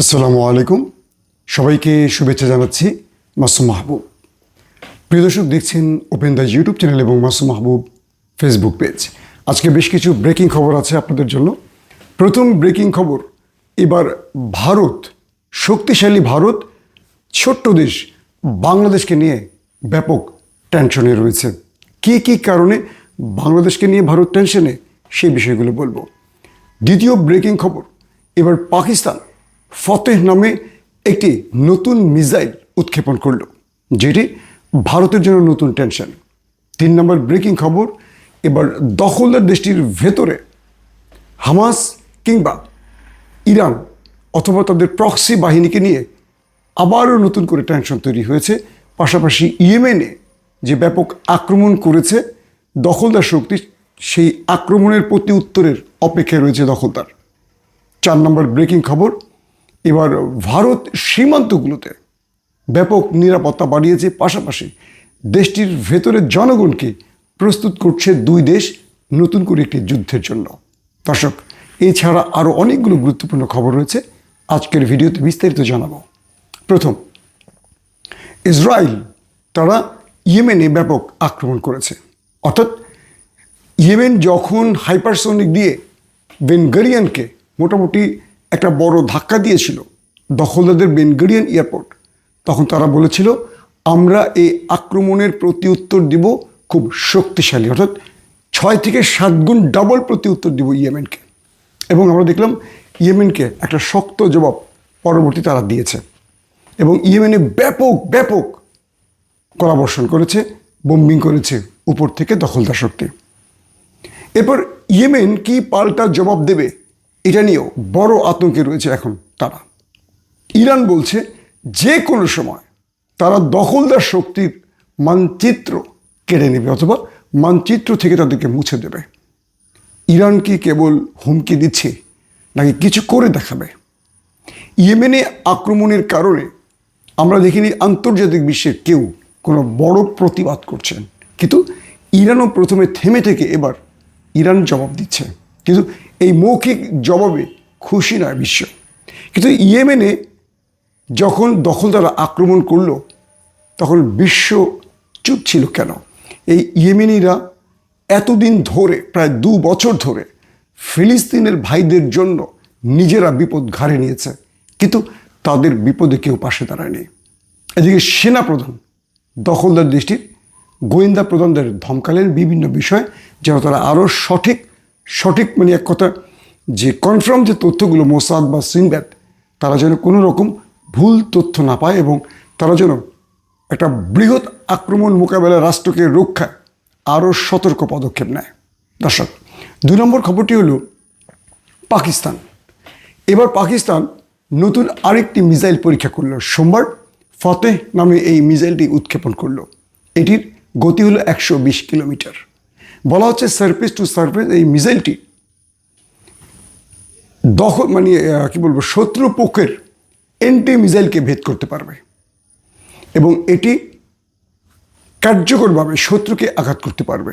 আসসালামু আলাইকুম। সবাইকে শুভেচ্ছা জানাচ্ছি মাসুম মাহবুব। প্রিয় দর্শক, দেখছেন ওপেন দ্য ইউটিউব চ্যানেল এবং মাসুম মাহবুব ফেসবুক পেজ আজকে বেশ কিছু ব্রেকিং খবর আছে আপনাদের জন্য। প্রথম ব্রেকিং খবর, এবার ভারত, শক্তিশালী ভারত, ছোট্ট দেশ বাংলাদেশকে নিয়ে ব্যাপক টেনশনে রয়েছে। কী কী কারণে বাংলাদেশকে নিয়ে ভারত টেনশনে সেই বিষয়গুলো বলব। দ্বিতীয় ব্রেকিং খবর, এবার পাকিস্তান। ফতেহ নামে একটি নতুন মিসাইল উৎক্ষেপণ করল, যেটি ভারতের জন্য নতুন টেনশন। তিন নম্বর ব্রেকিং খবর, এবার দখলদার দেশটির ভেতরে হামাস কিংবা ইরান অথবা তাদের প্রক্সি বাহিনীকে নিয়ে আবারও নতুন করে টেনশন তৈরি হয়েছে। পাশাপাশি ইয়েমেনে যে ব্যাপক আক্রমণ করেছে, দখলদার শক্তি সেই আক্রমণের প্রতি উত্তরের অপেক্ষায় রয়েছে দখলদার। চার নম্বর ব্রেকিং খবর এবার ভারত সীমান্তগুলোতে ব্যাপক নিরাপত্তা বাড়িয়েছে পাশাপাশি দেশটির ভেতরের জনগণকে প্রস্তুত করছে দুই দেশ নতুন করে একটি যুদ্ধের জন্য। দর্শক, এছাড়া আরও অনেকগুলো গুরুত্বপূর্ণ খবর রয়েছে। আজকের ভিডিওতে বিস্তারিত জানাব। প্রথম, ইসরায়েল তারা ইয়েমেনে ব্যাপক আক্রমণ করেছে। অর্থাৎ, ইয়েমেন যখন হাইপারসোনিক দিয়ে বেনগারিয়ানকে মোটামুটি একটা বড় ধাক্কা দিয়েছিল দখলদারদের বেনগারিয়ান এয়ারপোর্ট। তখন তারা বলেছিল, আমরা এই আক্রমণের প্রতি উত্তর দিব খুব শক্তিশালী। অর্থাৎ ছয় থেকে সাত গুণ ডাবল প্রতি উত্তর দিব ইয়েমেনকে। এবং আমরা দেখলাম ইয়েমেনকে একটা শক্ত জবাব পরবর্তী তারা দিয়েছে। এবং ইয়েমেনে ব্যাপক ব্যাপক কলাবর্ষণ করেছে বোম্বিং করেছে উপর থেকে দখলদার শক্তি। এরপর ইয়েমেন কি পাল্টা জবাব দেবে এটা নিয়েও বড় আতঙ্কে রয়েছে এখন তারা। ইরান বলছে যে কোনো সময় তারা দখলদার শক্তির মানচিত্র কেড়ে নেবে অথবা মানচিত্র থেকে তাদেরকে মুছে দেবে। ইরান কি কেবল হুমকি দিচ্ছে নাকি কিছু করে দেখাবে? ইয়েমেনে আক্রমণের কারণে আমরা দেখিনি আন্তর্জাতিক বিশ্বের কেউ কোনো বড় প্রতিবাদ করছেন। কিন্তু ইরানও প্রথমে থেমে থেকে এবার ইরান জবাব দিচ্ছে। কিন্তু এই মৌখিক জবাবে খুশি নয় বিশ্ব। কিন্তু ইয়েমেনে যখন দখলদারা আক্রমণ করল, তখন বিশ্ব চুপ ছিল কেন? এই ইয়েমেনিরা এতদিন ধরে, প্রায় দু বছর ধরে ফিলিস্তিনের ভাইদের জন্য নিজেরা বিপদ ঘাড়ে নিয়েছে, কিন্তু তাদের বিপদে কেউ পাশে দাঁড়ায়নি। এদিকে সেনাপ্রধান, দখলদার দেশটির গোয়েন্দা প্রধানদের ধমকালেন বিভিন্ন বিষয়, যেন তারা আরও সঠিক সঠিক মানে এক কথা, যে কনফার্ম যে তথ্যগুলো মোসাদ বা সিনব্যাট, তারা যেন কোনো রকম ভুল তথ্য না পায় এবং তারা যেন একটা বৃহৎ আক্রমণ মোকাবেলা রাষ্ট্রকে রক্ষায় আরও সতর্ক পদক্ষেপ নেয়। দর্শক, দুই নম্বর খবরটি হলো পাকিস্তান। এবার পাকিস্তান নতুন আরেকটি মিসাইল পরীক্ষা করল। সোমবার ফতেহ নামে এই মিসাইলটি উৎক্ষেপণ করল। এটির গতি হলো একশো বিশ কিলোমিটার। বলা হচ্ছে সারফেস টু সারফেস এই মিসাইলটি দখল মানে কি বলব শত্রু পক্ষের এন্টি মিসাইলকে ভেদ করতে পারবে। এবং এটি কার্যকরভাবে শত্রুকে আঘাত করতে পারবে।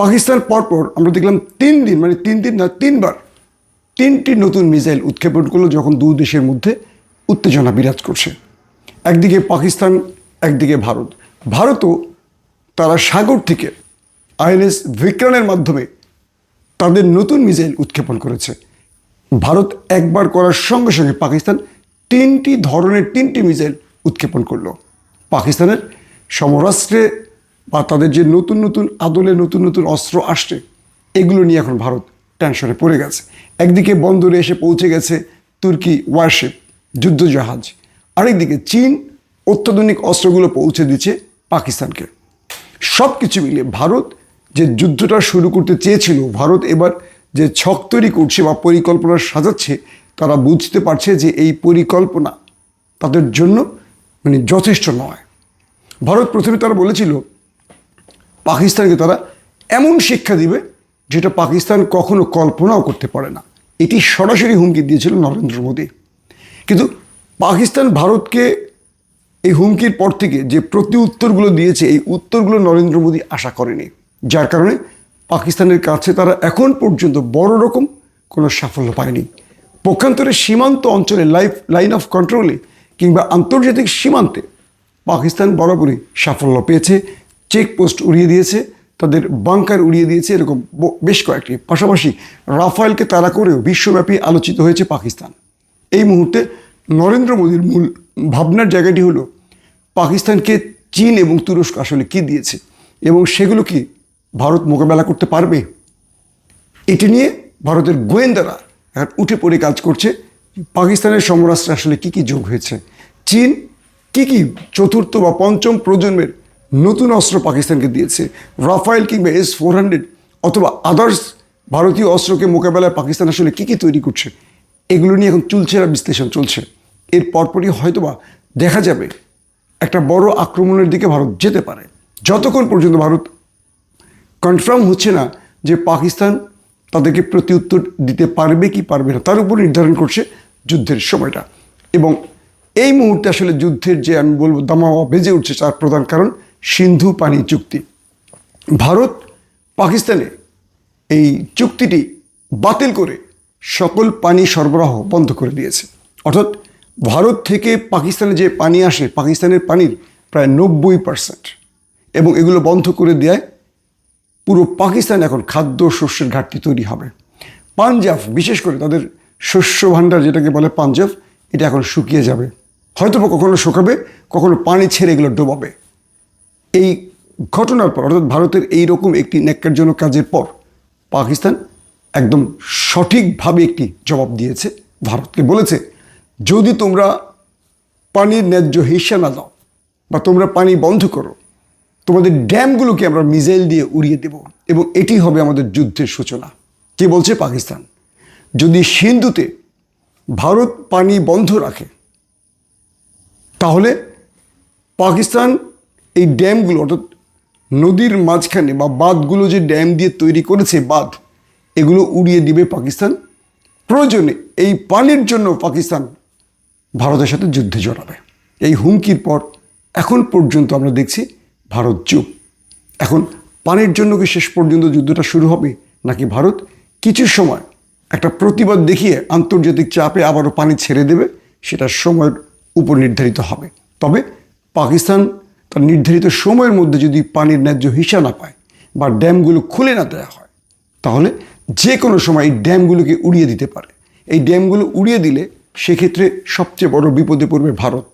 পাকিস্তান পরপর আমরা দেখলাম তিন দিন মানে তিন দিন না, তিনবার তিনটি নতুন মিসাইল উৎক্ষেপণ করল যখন দু দেশের মধ্যে উত্তেজনা বিরাজ করছে। একদিকে পাকিস্তান, একদিকে ভারত। ভারতও তারা সাগর থেকে আইএনএস বিক্রানের মাধ্যমে তাদের নতুন মিসাইল উৎক্ষেপণ করেছে। ভারত একবার করার সঙ্গে সঙ্গে পাকিস্তান তিনটি ধরনের তিনটি মিসাইল উৎক্ষেপণ করল। পাকিস্তানের সমরাষ্ট্রে বা তাদের যে নতুন নতুন আদলে নতুন নতুন অস্ত্র আসছে, এগুলো নিয়ে এখন ভারত টেনশনে পড়ে গেছে। একদিকে বন্দরে এসে পৌঁছে গেছে তুর্কি ওয়ারশিপ, যুদ্ধজাহাজ। আরেকদিকে চীন অত্যাধুনিক অস্ত্রগুলো পৌঁছে দিচ্ছে পাকিস্তানকে। সব কিছু মিলিয়ে ভারত যে যুদ্ধটা শুরু করতে চেয়েছিল, ভারত এবার যে ছক তৈরি করছে বা পরিকল্পনা সাজাচ্ছে, তারা বুঝতে পারছে যে এই পরিকল্পনা তাদের জন্য মানে যথেষ্ট নয়। ভারত প্রথমে তারা বলেছিল, পাকিস্তানকে তারা এমন শিক্ষা দিবে যেটা পাকিস্তান কখনো কল্পনাও করতে পারে না। এটি সরাসরি হুমকি দিয়েছিল নরেন্দ্র মোদী। কিন্তু পাকিস্তান ভারতকে এই হুমকির পর থেকে যে প্রতি উত্তরগুলো দিয়েছে, এই উত্তরগুলো নরেন্দ্র মোদী আশা করেনি। যার কারণে পাকিস্তানের কাছে তারা এখন পর্যন্ত বড় রকম কোনো সাফল্য পায়নি। পক্ষান্তরে সীমান্ত অঞ্চলে লাইফ লাইন অফ কন্ট্রোলে কিংবা আন্তর্জাতিক সীমান্তে পাকিস্তান বরাবরই সাফল্য পেয়েছে। চেকপোস্ট উড়িয়ে দিয়েছে, তাদের বাংকার উড়িয়ে দিয়েছে, এরকম বেশ কয়েকটি। পাশাপাশি রাফায়েলকে তাড়া করেও বিশ্বব্যাপী আলোচিত হয়েছে পাকিস্তান। এই মুহূর্তে নরেন্দ্র মোদীর মূল ভাবনার জায়গাটি হলো, পাকিস্তানকে চীন এবং তুরস্ক আসলে কি দিয়েছে এবং সেগুলো কি ভারত মোকাবেলা করতে পারবে? এটি নিয়ে ভারতের গোয়েন্দারা এখন উঠে পড়ে কাজ করছে। পাকিস্তানের সমরাষ্ট্রে আসলে কী কী যোগ হয়েছে? চীন কি কি চতুর্থ বা পঞ্চম প্রজন্মের নতুন অস্ত্র পাকিস্তানকে দিয়েছে? রাফাইল কিংবা এস ফোর হান্ড্রেড অথবা আদার্স ভারতীয় অস্ত্রকে মোকাবেলায় পাকিস্তান আসলে কী কী তৈরি করছে? এগুলো নিয়ে এখন চুলছেরা বিশ্লেষণ চলছে। এর পরপরই হয়তোবা দেখা যাবে একটা বড় আক্রমণের দিকে ভারত যেতে পারে। যতক্ষণ পর্যন্ত ভারত কনফার্ম হচ্ছে না যে পাকিস্তান তাদেরকে প্রত্যুত্তর দিতে পারবে কি পারবে না, তার উপর নির্ধারণ করছে যুদ্ধের সময়টা। এবং এই মুহূর্তে আসলে যুদ্ধের যে আমি বলব দামাওয়া বেজে উঠছে তার প্রধান কারণ সিন্ধু পানি চুক্তি। ভারত পাকিস্তানে এই চুক্তিটি বাতিল করে সকল পানি সরবরাহ বন্ধ করে দিয়েছে। অর্থাৎ ভারত থেকে পাকিস্তানে যে পানি আসে, পাকিস্তানের পানির প্রায় নব্বই পার্সেন্ট এবং এগুলো বন্ধ করে দেয় পুরো পাকিস্তান এখন খাদ্য শস্যের ঘাটতি তৈরি হবে। পাঞ্জাব, বিশেষ করে তাদের শস্য ভাণ্ডার যেটাকে বলে পাঞ্জাব, এটা এখন শুকিয়ে যাবে। হয়তো কখনো শুকাবে, কখনো পানি ছেড়ে এগুলো ডোবাবে। এই ঘটনার পর, অর্থাৎ ভারতের এই রকম একটি ন্যাক্কারজনক কাজের পর, পাকিস্তান একদম সঠিকভাবে একটি জবাব দিয়েছে, ভারতকে বলেছে, যদি তোমরা পানির ন্যায্য হিস্সা না দাও বা তোমরা পানি বন্ধ করো তোমাদের ড্যামগুলোকে আমরা মিসাইল দিয়ে উড়িয়ে দেব এবং এটি হবে আমাদের যুদ্ধের সূচনা। কে বলছে? পাকিস্তান। যদি সিন্ধুতে ভারত পানি বন্ধ রাখে, তাহলে পাকিস্তান এই ড্যামগুলো, অর্থাৎ নদীর মাঝখানে বা বাঁধগুলো যে ড্যাম দিয়ে তৈরি করেছে বাঁধ, এগুলো উড়িয়ে দিবে পাকিস্তান। প্রয়োজনে এই পানির জন্য পাকিস্তান ভারতের সাথে যুদ্ধে জড়াবে। এই হুমকির পর এখন পর্যন্ত আমরা দেখছি ভারত যুগ। এখন পানির জন্য কি শেষ পর্যন্ত যুদ্ধটা শুরু হবে? নাকি ভারত কিছু সময় একটা প্রতিবাদ দেখিয়ে আন্তর্জাতিক চাপে আবারও পানি ছেড়ে দেবে? সেটা সময়ের উপর নির্ধারিত হবে। তবে পাকিস্তান তার নির্ধারিত সময়ের মধ্যে যদি পানির ন্যায্য হিসা না পায় বা ড্যামগুলো খুলে না দেওয়া হয়, তাহলে যে কোনো সময় এই ড্যামগুলোকে উড়িয়ে দিতে পারে। এই ড্যামগুলো উড়িয়ে দিলে সেক্ষেত্রে সবচেয়ে বড় বিপদে পড়বে ভারত।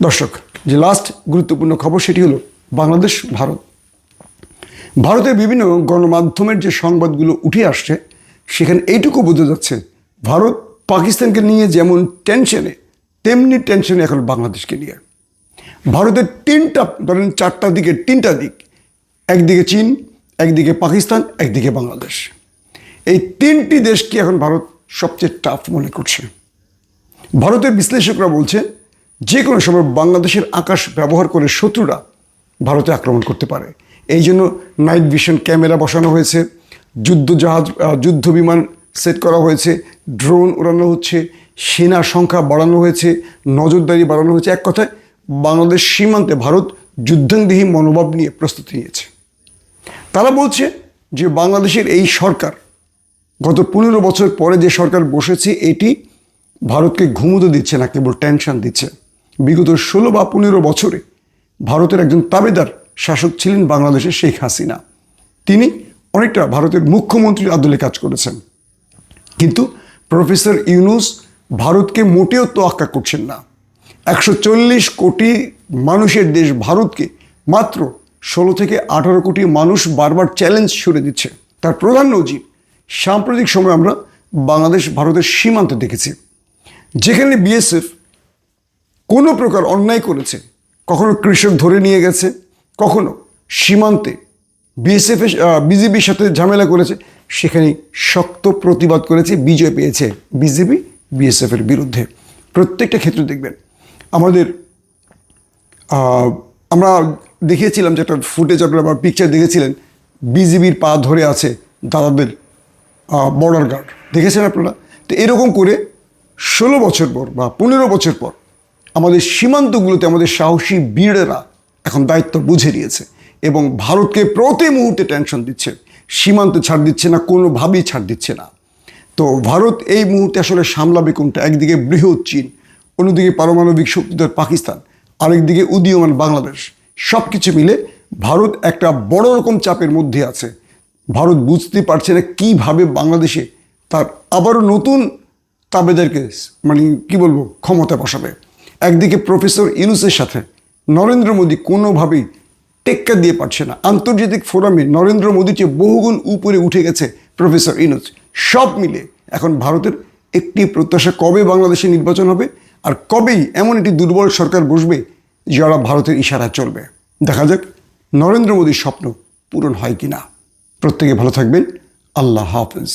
দর্শক, যে লাস্ট গুরুত্বপূর্ণ খবর সেটি হলো বাংলাদেশ, ভারত। ভারতের বিভিন্ন গণমাধ্যমের যে সংবাদগুলো উঠে আসছে, সেখানে এইটুকু বোঝা যাচ্ছে, ভারত পাকিস্তানকে নিয়ে যেমন টেনশনে তেমনি টেনশনে এখন বাংলাদেশকে নিয়ে। ভারতের তিনটা, ধরেন চারটা দিকে তিনটা দিক, একদিকে চীন, একদিকে পাকিস্তান, একদিকে বাংলাদেশ। এই তিনটি দেশকে এখন ভারত সবচেয়ে টাফ মনে করছে। ভারতের বিশ্লেষকরা বলছে যে কোনো সময় বাংলাদেশের আকাশ ব্যবহার করে শত্রুরা ভারতে আক্রমণ করতে পারে। এই জন্য নাইট ভিশন ক্যামেরা বসানো হয়েছে, যুদ্ধ জাহাজ যুদ্ধ বিমান সেট করা হয়েছে, ড্রোন উড়ানো হচ্ছে, সেনা সংখ্যা বাড়ানো হয়েছে, নজরদারি বাড়ানো হয়েছে। এক কথায়, বাংলাদেশ সীমান্তে ভারত যুদ্ধাঙ্গহী মনোভাব নিয়ে প্রস্তুতি নিয়েছে। তারা বলছে যে বাংলাদেশের এই সরকার, গত পনেরো বছর পরে যে সরকার বসেছে, এটি ভারতকে ঘুমোতে দিচ্ছে না, কেবল টেনশন দিচ্ছে। বিগত ষোলো বা পনেরো বছরে ভারতের একজন তাবেদার শাসক ছিলেন বাংলাদেশের শেখ হাসিনা। তিনি অনেকটা ভারতের মুখ্যমন্ত্রীর আদলে কাজ করেছেন। কিন্তু প্রফেসর ইউনুস ভারতকে মোটেও তোয়াক্কা করছেন না। একশো চল্লিশ কোটি মানুষের দেশ ভারতকে মাত্র ষোলো থেকে আঠারো কোটি মানুষ বারবার চ্যালেঞ্জ ছুড়ে দিচ্ছে। তার প্রধান নজির সাম্প্রতিক সময় আমরা বাংলাদেশ ভারতের সীমান্তে দেখেছি। যেখানে বিএসএফ কোনো প্রকার অন্যায় করেছে। কখনো কৃষক ধরে নিয়ে গেছে, কখনো সীমান্তে বিএসএফ বিজেপির সাথে ঝামেলা করেছে, সেখানে শক্ত প্রতিবাদ করেছে, বিজয় পেয়েছে বিজেপি বিএসএফের বিরুদ্ধে। প্রত্যেকটা ক্ষেত্রে দেখবেন, আমাদের আমরা দেখিয়েছিলাম যে একটা ফুটেজ আপনারা বা পিকচার দেখেছিলেন বিজিবির পা ধরে আছে দাদাদের বর্ডার গার্ড দেখেছেন আপনারা? তো এরকম করে ষোলো বছর পর বা পনেরো বছর পর আমাদের সীমান্তগুলোতে আমাদের সাহসী বীরেরা এখন দায়িত্ব বুঝে নিয়েছে এবং ভারতকে প্রতি মুহূর্তে টেনশন দিচ্ছে। সীমান্তে ছাড় দিচ্ছে না, কোনোভাবেই ছাড় দিচ্ছে না। তো ভারত এই মুহূর্তে আসলে সামলাবে কোনটা? একদিকে বৃহৎ চীন, অন্যদিকে পারমাণবিক শক্তিধর পাকিস্তান, আরেকদিকে উদীয়মান বাংলাদেশ। সব কিছু মিলে ভারত একটা বড় রকম চাপের মধ্যে আছে। ভারত বুঝতে পারছে না কীভাবে বাংলাদেশে তার আবারও নতুন তাবেদেরকে মানে কি বলব, ক্ষমতা বসাবে। একদিকে প্রফেসর ইউনুসের সাথে নরেন্দ্র মোদী কোনোভাবেই টেক্কা দিয়ে পারছে না। আন্তর্জাতিক ফোরামে নরেন্দ্র মোদীর চেয়ে বহুগুণ উপরে উঠে গেছে প্রফেসর ইনুস। সব মিলে এখন ভারতের একটি প্রত্যাশা, কবে বাংলাদেশে নির্বাচন হবে আর কবেই এমন একটি দুর্বল সরকার বসবে যারা ভারতের ইশারা চলবে। দেখা যাক নরেন্দ্র মোদীর স্বপ্ন পূরণ হয় কি না প্রত্যেকে ভালো থাকবেন। আল্লাহ হাফেজ।